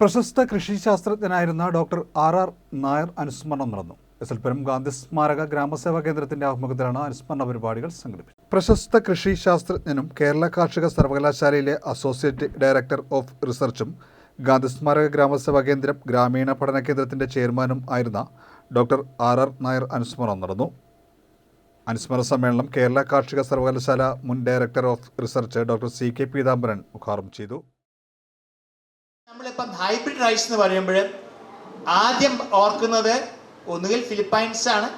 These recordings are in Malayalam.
പ്രശസ്ത കൃഷി ശാസ്ത്രജ്ഞനായിരുന്ന ഡോക്ടർ ആർ ആർ നായർ അനുസ്മരണം നടന്നു. എസ് എൽ പുരം ഗാന്ധി സ്മാരക ഗ്രാമസേവാ കേന്ദ്രത്തിന്റെ ആഭിമുഖ്യത്തിലാണ് അനുസ്മരണ പരിപാടികൾ സംഘടിപ്പിച്ചത്. പ്രശസ്ത കൃഷി ശാസ്ത്രജ്ഞനും കേരള കാർഷിക സർവകലാശാലയിലെ അസോസിയേറ്റ് ഡയറക്ടർ ഓഫ് റിസർച്ചും ഗാന്ധി സ്മാരക ഗ്രാമസേവാ കേന്ദ്രം ഗ്രാമീണ പഠന കേന്ദ്രത്തിന്റെ ചെയർമാനും ആയിരുന്ന ഡോക്ടർ ആർ ആർ നായർ അനുസ്മരണം നടന്നു. അനുസ്മരണ സമ്മേളനം കേരള കാർഷിക സർവകലാശാല മുൻ director of research doctor C K Peethambaran ഉദ്ഘാടനം ചെയ്തു. നമ്മളിപ്പം ഹൈബ്രിഡ് റൈസ് എന്ന് പറയുമ്പോൾ ആദ്യം ഓർക്കുന്നത് ഒന്നുകിൽ ഫിലിപ്പൈൻസ് ആണ്.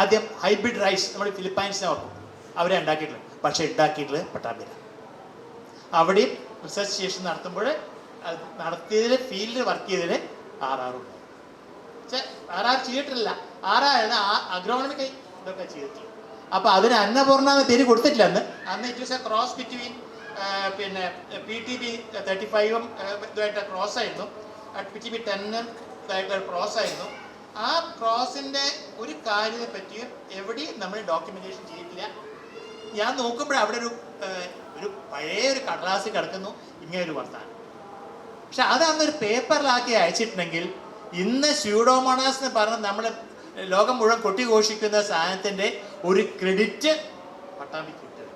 ആദ്യം ഹൈബ്രിഡ് റൈസ് നമ്മൾ ഫിലിപ്പൈൻസിനെ ഓർക്കും. അവരെ ഉണ്ടാക്കിയിട്ടുള്ളത്. പക്ഷേ ഉണ്ടാക്കിയിട്ടുള്ളത് പട്ടാമ്പില അവിടെയും റിസർച്ച് സ്റ്റേഷൻ നടത്തുമ്പോൾ നടത്തിയതിൽ ഫീൽഡിൽ വർക്ക് ചെയ്തതിൽ ആർ ആറുണ്ട് പക്ഷേ ആർ ആർ ചെയ്തിട്ടില്ല. ആറായിരുന്നു അഗ്രോണമിക്കൽ ഇതൊക്കെ ചെയ്തിട്ടുള്ളത്. അപ്പോൾ അതിന് അന്നപൂർണ പേര് കൊടുത്തിട്ടില്ല അന്ന്. അന്ന് it was a cross between പിന്നെ പി ടി ബി തേർട്ടി ഫൈവും ഇതുമായിട്ട് ക്രോസ് ആയിരുന്നു. പി ടി ബി ടെന്നും ഇതായിട്ട് ക്രോസ് ആയിരുന്നു. ആ ക്രോസിന്റെ ഒരു കാര്യത്തെ പറ്റിയും എവിടെയും നമ്മൾ ഡോക്യുമെന്റേഷൻ ചെയ്തിട്ടില്ല. ഞാൻ നോക്കുമ്പോൾ അവിടെ ഒരു ഒരു പഴയ ഒരു കടലാസ് കിടക്കുന്നു. ഇങ്ങനെ ഒരു വർത്താനം. പക്ഷെ അത് പേപ്പറിലാക്കി അയച്ചിട്ടുണ്ടെങ്കിൽ ഇന്ന് സ്യൂഡോമോണാസ് എന്ന് പറഞ്ഞ് നമ്മൾ ലോകം മുഴുവൻ കൊട്ടിഘോഷിക്കുന്ന സാധനത്തിന്റെ ഒരു ക്രെഡിറ്റ് പട്ടാമ്പിക്ക് കിട്ടും.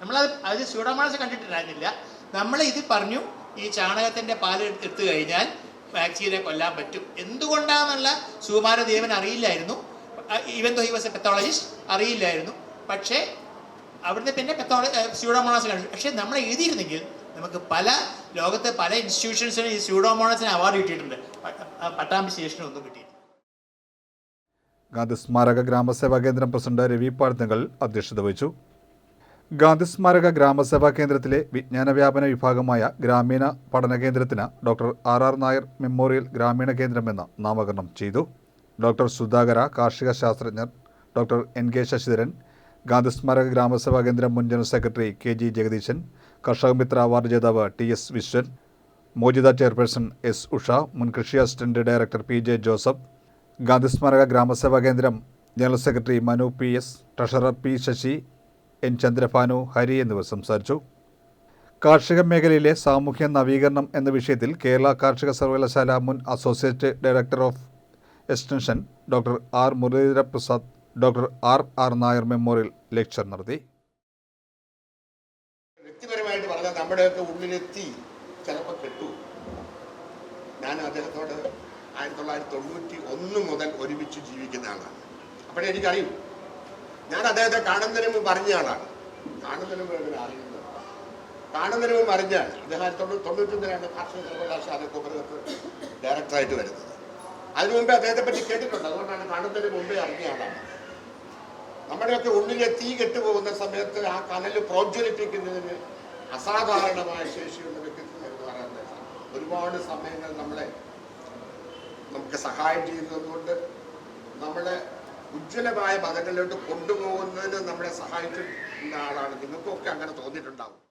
നമ്മളത് അത് സ്യൂഡോമോണസ് കണ്ടിട്ടുണ്ടായിരുന്നില്ല. നമ്മൾ ഇത് പറഞ്ഞു ഈ ചാണകത്തിന്റെ പാൽ എടുത്തു കഴിഞ്ഞാൽ വാക്സിനെ കൊല്ലാൻ പറ്റും. എന്തുകൊണ്ടാണെന്നുള്ള സുകുമാരദേവൻ അറിയില്ലായിരുന്നു. Even though he was a pathologist അറിയില്ലായിരുന്നു. പക്ഷേ അവിടുന്ന് പിന്നെ പെത്തോളജി സ്യൂഡോമോണസ് കണ്ടു. പക്ഷേ നമ്മൾ എഴുതിയിരുന്നെങ്കിൽ നമുക്ക് പല ലോകത്തെ പല ഇൻസ്റ്റിറ്റ്യൂഷൻസിനും ഈ സ്യൂഡോമോണസിന് അവാർഡ് കിട്ടിയിട്ടുണ്ട്. പട്ടാമ്പി സ്റ്റേഷനും ഒന്നും കിട്ടിയിട്ടില്ല. ഗാന്ധി സ്മാരക ഗ്രാമസേവാ കേന്ദ്രം പ്രസിഡന്റ് രവി പാർത്തങ്ങൾ അധ്യക്ഷത വഹിച്ചു. ഗാന്ധി ഗ്രാമസഭാ കേന്ദ്രത്തിലെ വിജ്ഞാന വ്യാപന വിഭാഗമായ ഗ്രാമീണ പഠന കേന്ദ്രത്തിന് doctor R R Nair memorial ഗ്രാമീണ കേന്ദ്രമെന്ന് നാമകരണം ചെയ്തു. ഡോക്ടർ സുധാകര കാർഷിക ശാസ്ത്രജ്ഞർ doctor N K Sasidharan Gandhi സ്മാരക ഗ്രാമസേവാ കേന്ദ്രം മുൻ general secretary K G Jagadeesan കർഷക മിത്ര അവാർഡ് ജേതാവ് ടി എസ് വിശ്വൻ മോചിത ചെയർപേഴ്സൺ എസ് ഉഷ മുൻ കൃഷി assistant director P J Joseph Gandhi ഗ്രാമസഭാ കേന്ദ്രം general secretary Manu P S treasurer P Sasi N Chandrabhanu Hari എന്നിവർ സംസാരിച്ചു. കാർഷിക മേഖലയിലെ സാമൂഹ്യ നവീകരണം എന്ന വിഷയത്തിൽ കേരള കാർഷിക സർവകലാശാല മുൻ associate director of extension doctor R. Muralidhara Prasad doctor R. R. Nair memorial lecture നടത്തി. വ്യക്തിപരമായിട്ട് പറഞ്ഞാൽ നമ്മുടെയൊക്കെ ഉള്ളിലെത്തി ചിലപ്പോൾ കെട്ടു. ഞാൻ അദ്ദേഹത്തോട് ആയിരത്തി തൊള്ളായിരത്തി തൊണ്ണൂറ്റി ഒന്ന് മുതൽ ഒരുമിച്ച് ജീവിക്കുന്ന ആളാണ്. അപ്പോഴേ എനിക്കറിയും ഞാൻ അദ്ദേഹത്തെ കാണുന്നതിന് മുമ്പ് അറിഞ്ഞ ആളാണ്. കാണുന്നതിന് മുമ്പ് അറിയുന്നത് കാണുന്നതിന് മുമ്പ് അറിഞ്ഞാണ് അദ്ദേഹം തൊണ്ണൂറ്റി തൊണ്ണൂറ്റൊന്നിലാണ് കാർഷിക സർവകലാശാല കുമരകത്ത് ഡയറക്ടറായിട്ട് വരുന്നത്. അതിനു മുമ്പേ അദ്ദേഹത്തെ പറ്റി കേട്ടിട്ടുണ്ട്. അതുകൊണ്ടാണ് കാണുന്നതിന് മുമ്പേ അറിഞ്ഞ ആളാണ്. നമ്മുടെയൊക്കെ ഉള്ളിലെ തീ കെട്ടുപോകുന്ന സമയത്ത് ആ കനൽ പ്രോജ്വലിപ്പിക്കുന്നതിന് അസാധാരണമായ ശേഷിയുള്ള വ്യക്തിത്വം എന്ന് പറയുന്നത് ഒരുപാട് സമയങ്ങൾ നമ്മളെ നമുക്ക് സഹായം ചെയ്യുന്നതുകൊണ്ട് നമ്മളെ ഉജ്ജ്വലമായ പദങ്ങളിലോട്ട് കൊണ്ടുപോകുന്നതിന് നമ്മളെ സഹായിച്ചിട്ടുള്ള ആളാണ്. നിങ്ങൾക്കൊക്കെ അങ്ങനെ തോന്നിയിട്ടുണ്ടാവും.